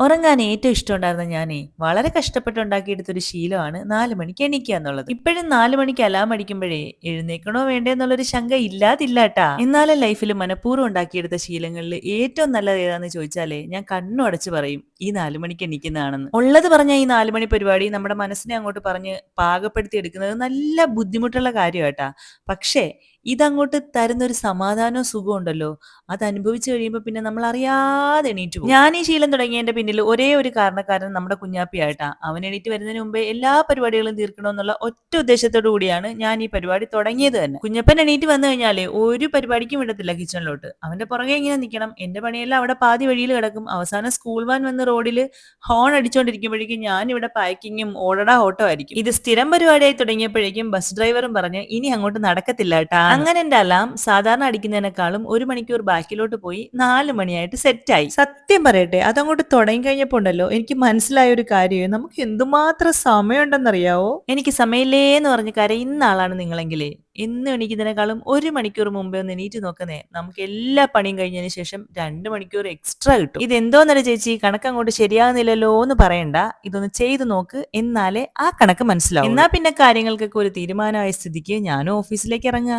ഉറങ്ങാൻ ഏറ്റവും ഇഷ്ടമുണ്ടായിരുന്ന ഞാനേ വളരെ കഷ്ടപ്പെട്ട് ഉണ്ടാക്കിയെടുത്തൊരു ശീലമാണ് നാല് മണിക്ക് എണീക്കുക എന്നുള്ളത്. ഇപ്പോഴും നാല് മണിക്ക് അലാം അടിക്കുമ്പോഴേ എഴുന്നേക്കണോ വേണ്ടേ എന്നുള്ളൊരു ശങ്ക ഇല്ലാതില്ല കേട്ടാ എന്നാലും ലൈഫിൽ മനഃപൂർവം ഉണ്ടാക്കിയെടുത്ത ശീലങ്ങളിൽ ഏറ്റവും നല്ലത് ഏതാന്ന് ചോദിച്ചാലേ ഞാൻ കണ്ണു അടച്ച് പറയും ഈ നാല് മണിക്ക് എണീക്കുന്നതാണെന്ന്. ഉള്ളത് പറഞ്ഞ ഈ നാല് മണി പരിപാടി നമ്മുടെ മനസ്സിനെ അങ്ങോട്ട് പറഞ്ഞ് പാകപ്പെടുത്തി എടുക്കുന്നത് നല്ല ബുദ്ധിമുട്ടുള്ള കാര്യമാട്ടാ പക്ഷേ ഇതങ്ങോട്ട് തരുന്ന ഒരു സമാധാനവും സുഖവും ഉണ്ടല്ലോ. അത് അനുഭവിച്ചു കഴിയുമ്പോൾ പിന്നെ നമ്മൾ അറിയാതെ എണീറ്റ് പോകും. ഞാൻ ഈ ശീലം തുടങ്ങിയതിന്റെ പിന്നിൽ ഒരേ ഒരു കാരണക്കാരൻ നമ്മുടെ കുഞ്ഞാപ്പിയായിട്ടാ. അവൻ എണീറ്റ് വരുന്നതിന് മുമ്പേ എല്ലാ പരിപാടികളും തീർക്കണമെന്നുള്ള ഒറ്റ ഉദ്ദേശത്തോടു കൂടിയാണ് ഞാൻ ഈ പരിപാടി തുടങ്ങിയത് തന്നെ. കുഞ്ഞപ്പൻ എണീറ്റ് വന്നു കഴിഞ്ഞാലേ ഒരു പരിപാടിക്കും വിടത്തില്ല കിച്ചണിലോട്ട്. അവന്റെ പുറകെ ഇങ്ങനെ നിൽക്കണം എന്റെ പണിയെല്ലാം അവിടെ പാതി വഴിയിൽ കിടക്കും. അവസാനം സ്കൂൾ വാൻ വന്ന് റോഡിൽ ഹോൺ അടിച്ചുകൊണ്ടിരിക്കുമ്പോഴേക്കും ഞാൻ ഇവിടെ പാക്കിങ്ങും ഓടടാ ഓട്ടോ ആയിരിക്കും. ഇത് സ്ഥിരം പരിപാടിയായി തുടങ്ങിയപ്പോഴേക്കും ബസ് ഡ്രൈവറും പറഞ്ഞ് ഇനി അങ്ങോട്ട് നടക്കത്തില്ല കേട്ടാ അങ്ങനെ എന്റെ അലാം സാധാരണ അടിക്കുന്നതിനേക്കാളും ഒരു മണിക്കൂർ ബാക്കിലോട്ട് പോയി നാല് മണിയായിട്ട് സെറ്റായി. സത്യം പറയട്ടെ അതങ്ങോട്ട് തുടങ്ങി കഴിഞ്ഞപ്പോ ഉണ്ടല്ലോ എനിക്ക് മനസ്സിലായ ഒരു കാര്യം നമുക്ക് എന്തുമാത്രം സമയമുണ്ടെന്നറിയാവോ? എനിക്ക് സമയമില്ലേ എന്ന് കാര്യം ഇന്നാളാണ് നിങ്ങളെങ്കിലേ. ഇന്ന് എണീക്കുന്നതിനേക്കാളും ഒരു മണിക്കൂർ മുമ്പേ ഒന്ന് എണീറ്റ് നോക്കുന്നേ. നമുക്ക് എല്ലാ പണിയും കഴിഞ്ഞതിന് ശേഷം രണ്ട് മണിക്കൂർ എക്സ്ട്രാ കിട്ടും. ഇത് എന്തോന്നല്ല ചേച്ചി കണക്ക് അങ്ങോട്ട് ശരിയാകുന്നില്ലല്ലോ എന്ന് പറയണ്ട. ഇതൊന്ന് ചെയ്തു നോക്ക് എന്നാലേ ആ കണക്ക് മനസ്സിലാവും എന്നാ പിന്നെ കാര്യങ്ങൾക്കൊക്കെ ഒരു തീരുമാനമായ സ്ഥിതിക്ക് ഞാനും ഓഫീസിലേക്ക് ഇറങ്ങുക.